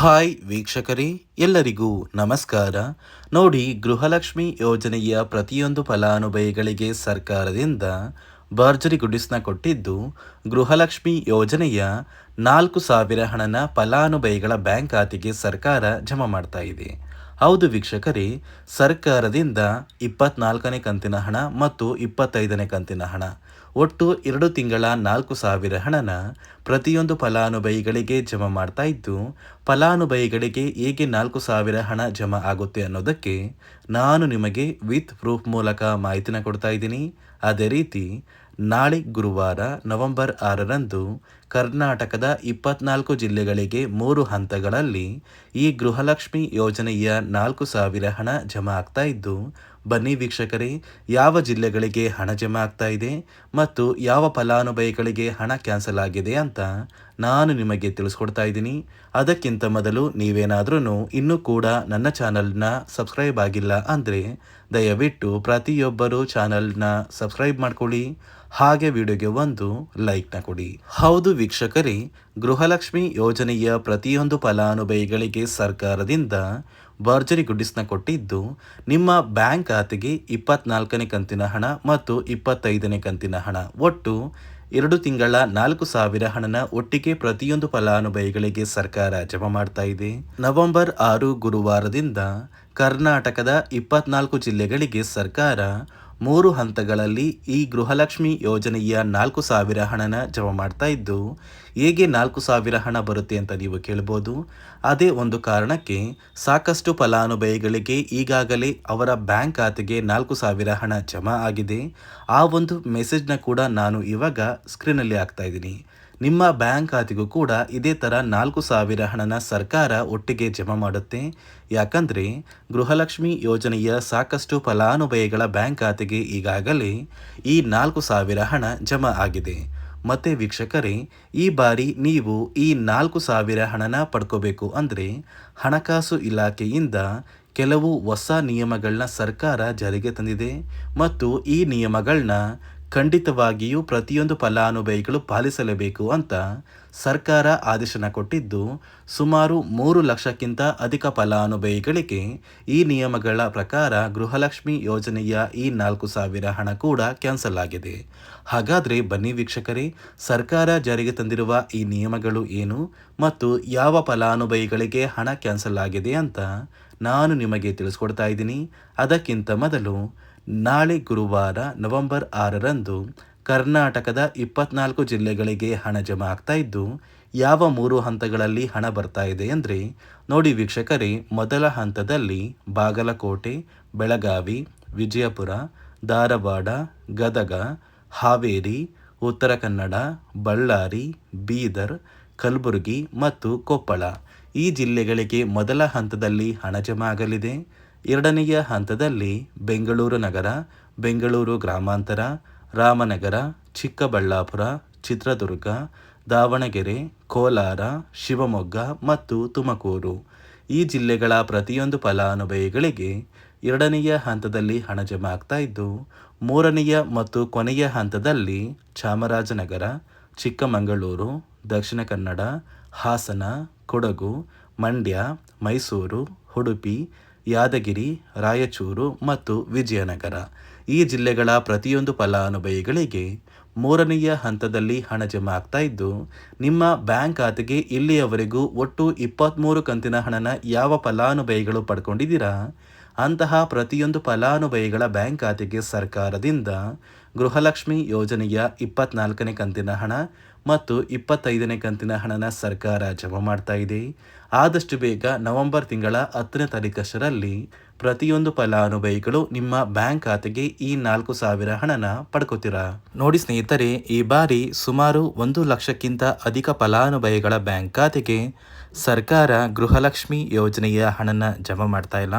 Hi ವೀಕ್ಷಕರೇ, ಎಲ್ಲರಿಗೂ ನಮಸ್ಕಾರ. ನೋಡಿ, ಗೃಹಲಕ್ಷ್ಮಿ ಯೋಜನೆಯ ಪ್ರತಿಯೊಂದು ಫಲಾನುಭವಿಗಳಿಗೆ ಸರ್ಕಾರದಿಂದ ಭರ್ಜರಿ ಗುಡಿಸ್ನ ಕೊಟ್ಟಿದ್ದು, ಗೃಹಲಕ್ಷ್ಮಿ ಯೋಜನೆಯ ನಾಲ್ಕು ಸಾವಿರ ಹಣನ ಫಲಾನುಭವಿಗಳ ಬ್ಯಾಂಕ್ ಖಾತೆಗೆ ಸರ್ಕಾರ ಜಮಾ ಮಾಡ್ತಾ ಇದೆ. ಹೌದು ವೀಕ್ಷಕರೇ, ಸರ್ಕಾರದಿಂದ ಇಪ್ಪತ್ನಾಲ್ಕನೇ ಕಂತಿನ ಹಣ ಮತ್ತು ಇಪ್ಪತ್ತೈದನೇ ಕಂತಿನ ಹಣ. ಒಟ್ಟು ಎರಡು ತಿಂಗಳ ನಾಲ್ಕು ಸಾವಿರ ಹಣನ ಪ್ರತಿಯೊಂದು ಫಲಾನುಭವಿಗಳಿಗೆ ಜಮಾ ಮಾಡ್ತಾ ಇದ್ದು, ಫಲಾನುಭವಿಗಳಿಗೆ ಹೇಗೆ ನಾಲ್ಕು ಸಾವಿರ ಹಣ ಜಮಾ ಆಗುತ್ತೆ ಅನ್ನೋದಕ್ಕೆ ನಾನು ನಿಮಗೆ ವಿತ್ ಪ್ರೂಫ್ ಮೂಲಕ ಮಾಹಿತಿನ ಕೊಡ್ತಾ ಇದ್ದೀನಿ. ಅದೇ ರೀತಿ, ನಾಳೆ ಗುರುವಾರ ನವೆಂಬರ್ ಆರರಂದು ಕರ್ನಾಟಕದ ಇಪ್ಪತ್ನಾಲ್ಕು ಜಿಲ್ಲೆಗಳಿಗೆ ಮೂರು ಹಂತಗಳಲ್ಲಿ ಈ ಗೃಹಲಕ್ಷ್ಮಿ ಯೋಜನೆಯ ನಾಲ್ಕು ಸಾವಿರ ಹಣ ಜಮಾ ಆಗ್ತಾ ಇದ್ದು, ಬನ್ನಿ ವೀಕ್ಷಕರೇ, ಯಾವ ಜಿಲ್ಲೆಗಳಿಗೆ ಹಣ ಜಮಾ ಆಗ್ತಾ ಇದೆ ಮತ್ತು ಯಾವ ಫಲಾನುಭವಿಗಳಿಗೆ ಹಣ ಕ್ಯಾನ್ಸಲ್ ಆಗಿದೆ ಅಂತ ನಾನು ನಿಮಗೆ ತಿಳಿಸ್ಕೊಡ್ತಾ ಇದ್ದೀನಿ. ಅದಕ್ಕಿಂತ ಮೊದಲು ನೀವೇನಾದ್ರೂ ಇನ್ನೂ ಕೂಡ ನನ್ನ ಚಾನಲ್ನ ಸಬ್ಸ್ಕ್ರೈಬ್ ಆಗಿಲ್ಲ ಅಂದರೆ ದಯವಿಟ್ಟು ಪ್ರತಿಯೊಬ್ಬರು ಚಾನಲ್ನ ಸಬ್ಸ್ಕ್ರೈಬ್ ಮಾಡ್ಕೊಳ್ಳಿ. ಹಾಗೆ ವಿಡಿಯೋಗೆ ಒಂದು ಲೈಕ್ನ ಕೊಡಿ. ಹೌದು ವೀಕ್ಷಕರೇ, ಗೃಹಲಕ್ಷ್ಮಿ ಯೋಜನೆಯ ಪ್ರತಿಯೊಂದು ಫಲಾನುಭವಿಗಳಿಗೆ ಸರ್ಕಾರದಿಂದ ಭರ್ಜರಿ ಗುಡ್ಡಿಸ್ನ ಕೊಟ್ಟಿದ್ದು, ನಿಮ್ಮ ಬ್ಯಾಂಕ್ ಖಾತೆಗೆ ಇಪ್ಪತ್ನಾಲ್ಕನೇ ಕಂತಿನ ಹಣ ಮತ್ತು ಇಪ್ಪತ್ತೈದನೇ ಕಂತಿನ ಹಣ. ಒಟ್ಟು ಎರಡು ತಿಂಗಳ ನಾಲ್ಕು ಸಾವಿರ ಹಣನ ಒಟ್ಟಿಗೆ ಪ್ರತಿಯೊಂದು ಫಲಾನುಭವಿಗಳಿಗೆ ಸರ್ಕಾರ ಜಮಾ ಮಾಡ್ತಾ ಇದೆ. ನವೆಂಬರ್ ಆರು ಗುರುವಾರದಿಂದ ಕರ್ನಾಟಕದ ಇಪ್ಪತ್ನಾಲ್ಕು ಜಿಲ್ಲೆಗಳಿಗೆ ಸರ್ಕಾರ ಮೂರು ಹಂತಗಳಲ್ಲಿ ಈ ಗೃಹಲಕ್ಷ್ಮಿ ಯೋಜನೆಯ ನಾಲ್ಕು ಸಾವಿರ ಹಣನ ಜಮಾ ಮಾಡ್ತಾ ಇದ್ದು, ಹೇಗೆ ನಾಲ್ಕು ಸಾವಿರ ಹಣ ಬರುತ್ತೆ ಅಂತ ನೀವು ಕೇಳ್ಬೋದು. ಅದೇ ಒಂದು ಕಾರಣಕ್ಕೆ ಸಾಕಷ್ಟು ಫಲಾನುಭವಿಗಳಿಗೆ ಈಗಾಗಲೇ ಅವರ ಬ್ಯಾಂಕ್ ಖಾತೆಗೆ ನಾಲ್ಕು ಸಾವಿರ ಹಣ ಜಮಾ ಆಗಿದೆ. ಆ ಒಂದು ಮೆಸೇಜ್ನ ಕೂಡ ನಾನು ಇವಾಗ ಸ್ಕ್ರೀನಲ್ಲಿ ಹಾಕ್ತಾ ಇದ್ದೀನಿ. ನಿಮ್ಮ ಬ್ಯಾಂಕ್ ಖಾತೆಗೂ ಕೂಡ ಇದೇ ಥರ ನಾಲ್ಕು ಸಾವಿರ ಹಣನ ಸರ್ಕಾರ ಒಟ್ಟಿಗೆ ಜಮಾ ಮಾಡುತ್ತೆ. ಯಾಕಂದರೆ ಗೃಹಲಕ್ಷ್ಮಿ ಯೋಜನೆಯ ಸಾಕಷ್ಟು ಫಲಾನುಭವಿಗಳ ಬ್ಯಾಂಕ್ ಖಾತೆಗೆ ಈಗಾಗಲೇ ಈ ನಾಲ್ಕು ಸಾವಿರ ಹಣ ಜಮಾ ಆಗಿದೆ. ಮತ್ತೆ ವೀಕ್ಷಕರೇ, ಈ ಬಾರಿ ನೀವು ಈ ನಾಲ್ಕು ಸಾವಿರ ಹಣನ ಪಡ್ಕೋಬೇಕು ಅಂದರೆ ಹಣಕಾಸು ಇಲಾಖೆಯಿಂದ ಕೆಲವು ಹೊಸ ನಿಯಮಗಳನ್ನ ಸರ್ಕಾರ ಜಾರಿಗೆ ತಂದಿದೆ. ಮತ್ತು ಈ ನಿಯಮಗಳನ್ನ ಖಂಡಿತವಾಗಿಯೂ ಪ್ರತಿಯೊಂದು ಫಲಾನುಭವಿಗಳು ಪಾಲಿಸಲೇಬೇಕು ಅಂತ ಸರ್ಕಾರ ಆದೇಶನ ಕೊಟ್ಟಿದ್ದು, ಸುಮಾರು ಮೂರು ಲಕ್ಷಕ್ಕಿಂತ ಅಧಿಕ ಫಲಾನುಭವಿಗಳಿಗೆ ಈ ನಿಯಮಗಳ ಪ್ರಕಾರ ಗೃಹಲಕ್ಷ್ಮಿ ಯೋಜನೆಯ ಈ ನಾಲ್ಕು ಸಾವಿರ ಹಣ ಕೂಡ ಕ್ಯಾನ್ಸಲ್ ಆಗಿದೆ. ಹಾಗಾದರೆ ಬನ್ನಿ ವೀಕ್ಷಕರೇ, ಸರ್ಕಾರ ಜಾರಿಗೆ ತಂದಿರುವ ಈ ನಿಯಮಗಳು ಏನು ಮತ್ತು ಯಾವ ಫಲಾನುಭವಿಗಳಿಗೆ ಹಣ ಕ್ಯಾನ್ಸಲ್ ಆಗಿದೆ ಅಂತ ನಾನು ನಿಮಗೆ ತಿಳಿಸ್ಕೊಡ್ತಾ ಇದ್ದೀನಿ. ಅದಕ್ಕಿಂತ ಮೊದಲು ನಾಳೆ ಗುರುವಾರ ನವೆಂಬರ್ ಆರರಂದು ಕರ್ನಾಟಕದ ಇಪ್ಪತ್ನಾಲ್ಕು ಜಿಲ್ಲೆಗಳಿಗೆ ಹಣ ಜಮಾ ಆಗ್ತಾ ಇದ್ದು, ಯಾವ ಮೂರು ಹಂತಗಳಲ್ಲಿ ಹಣ ಬರ್ತಾ ಇದೆ ಅಂದರೆ, ನೋಡಿ ವೀಕ್ಷಕರೇ, ಮೊದಲ ಹಂತದಲ್ಲಿ ಬಾಗಲಕೋಟೆ, ಬೆಳಗಾವಿ, ವಿಜಯಪುರ, ಧಾರವಾಡ, ಗದಗ, ಹಾವೇರಿ, ಉತ್ತರ ಕನ್ನಡ, ಬಳ್ಳಾರಿ, ಬೀದರ್, ಕಲಬುರಗಿ ಮತ್ತು ಕೊಪ್ಪಳ. ಈ ಜಿಲ್ಲೆಗಳಿಗೆ ಮೊದಲ ಹಂತದಲ್ಲಿ ಹಣ ಜಮಾ ಆಗಲಿದೆ. ಎರಡನೆಯ ಹಂತದಲ್ಲಿ ಬೆಂಗಳೂರು ನಗರ, ಬೆಂಗಳೂರು ಗ್ರಾಮಾಂತರ, ರಾಮನಗರ, ಚಿಕ್ಕಬಳ್ಳಾಪುರ, ಚಿತ್ರದುರ್ಗ, ದಾವಣಗೆರೆ, ಕೋಲಾರ, ಶಿವಮೊಗ್ಗ ಮತ್ತು ತುಮಕೂರು. ಈ ಜಿಲ್ಲೆಗಳ ಪ್ರತಿಯೊಂದು ಫಲಾನುಭವಿಗಳಿಗೆ ಎರಡನೆಯ ಹಂತದಲ್ಲಿ ಹಣ ಜಮಾ ಆಗ್ತಾ ಇದ್ದು, ಮೂರನೆಯ ಮತ್ತು ಕೊನೆಯ ಹಂತದಲ್ಲಿ ಚಾಮರಾಜನಗರ, ಚಿಕ್ಕಮಗಳೂರು, ದಕ್ಷಿಣ ಕನ್ನಡ, ಹಾಸನ, ಕೊಡಗು, ಮಂಡ್ಯ, ಮೈಸೂರು, ಉಡುಪಿ ಯಾದಗಿರಿ, ರಾಯಚೂರು ಮತ್ತು ವಿಜಯನಗರ. ಈ ಜಿಲ್ಲೆಗಳ ಪ್ರತಿಯೊಂದು ಫಲಾನುಭವಿಗಳಿಗೆ ಮೂರನೆಯ ಹಂತದಲ್ಲಿ ಹಣ ಜಮಾ ಆಗ್ತಾ ಇದ್ದು, ನಿಮ್ಮ ಬ್ಯಾಂಕ್ ಖಾತೆಗೆ ಇಲ್ಲಿಯವರೆಗೂ ಒಟ್ಟು ಇಪ್ಪತ್ತ್ಮೂರು ಕಂತಿನ ಹಣನ ಯಾವ ಫಲಾನುಭವಿಗಳು ಪಡ್ಕೊಂಡಿದ್ದೀರಾ? ಅಂತಹ ಪ್ರತಿಯೊಂದು ಫಲಾನುಭವಿಗಳ ಬ್ಯಾಂಕ್ ಖಾತೆಗೆ ಸರ್ಕಾರದಿಂದ ಗೃಹಲಕ್ಷ್ಮಿ ಯೋಜನೆಯ ಇಪ್ಪತ್ನಾಲ್ಕನೇ ಕಂತಿನ ಹಣ ಮತ್ತು ಇಪ್ಪತ್ತೈದನೇ ಕಂತಿನ ಹಣನ ಸರ್ಕಾರ ಜಮಾ ಮಾಡ್ತಾ ಇದೆ. ಆದಷ್ಟು ಬೇಗ ನವೆಂಬರ್ ತಿಂಗಳ ಹತ್ತನೇ ತಾರೀಕಷ್ಟರಲ್ಲಿ ಪ್ರತಿಯೊಂದು ಫಲಾನುಭವಿಗಳು ನಿಮ್ಮ ಬ್ಯಾಂಕ್ ಖಾತೆಗೆ ಈ ನಾಲ್ಕು ಸಾವಿರ ಹಣನ ಪಡ್ಕೋತೀರಾ? ನೋಡಿ ಸ್ನೇಹಿತರೆ, ಈ ಬಾರಿ ಸುಮಾರು ಒಂದು ಲಕ್ಷಕ್ಕಿಂತ ಅಧಿಕ ಫಲಾನುಭವಿಗಳ ಬ್ಯಾಂಕ್ ಖಾತೆಗೆ ಸರ್ಕಾರ ಗೃಹಲಕ್ಷ್ಮಿ ಯೋಜನೆಯ ಹಣನ ಜಮಾ ಮಾಡ್ತಾ ಇಲ್ಲ.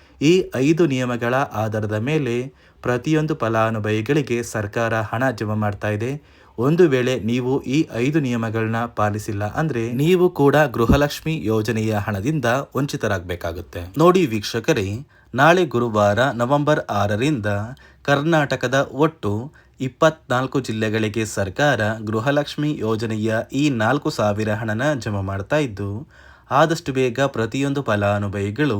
ಈ ಐದು ನಿಯಮಗಳ ಆಧಾರದ ಮೇಲೆ ಪ್ರತಿಯೊಂದು ಫಲಾನುಭವಿಗಳಿಗೆ ಸರ್ಕಾರ ಹಣ ಜಮಾ ಮಾಡ್ತಾ ಇದೆ. ಒಂದು ವೇಳೆ ನೀವು ಈ ಐದು ನಿಯಮಗಳನ್ನ ಪಾಲಿಸಿಲ್ಲ ಅಂದ್ರೆ ನೀವು ಕೂಡ ಗೃಹಲಕ್ಷ್ಮಿ ಯೋಜನೆಯ ಹಣದಿಂದ ವಂಚಿತರಾಗಬೇಕಾಗುತ್ತೆ. ನೋಡಿ ವೀಕ್ಷಕರೇ, ನಾಳೆ ಗುರುವಾರ ನವೆಂಬರ್ ಆರರಿಂದ ಕರ್ನಾಟಕದ ಒಟ್ಟು ಇಪ್ಪತ್ನಾಲ್ಕು ಜಿಲ್ಲೆಗಳಿಗೆ ಸರ್ಕಾರ ಗೃಹಲಕ್ಷ್ಮಿ ಯೋಜನೆಯ ಈ ನಾಲ್ಕು ಸಾವಿರ ಹಣನ ಜಮಾ ಮಾಡ್ತಾ ಇದ್ದು, ಆದಷ್ಟು ಬೇಗ ಪ್ರತಿಯೊಂದು ಫಲಾನುಭವಿಗಳು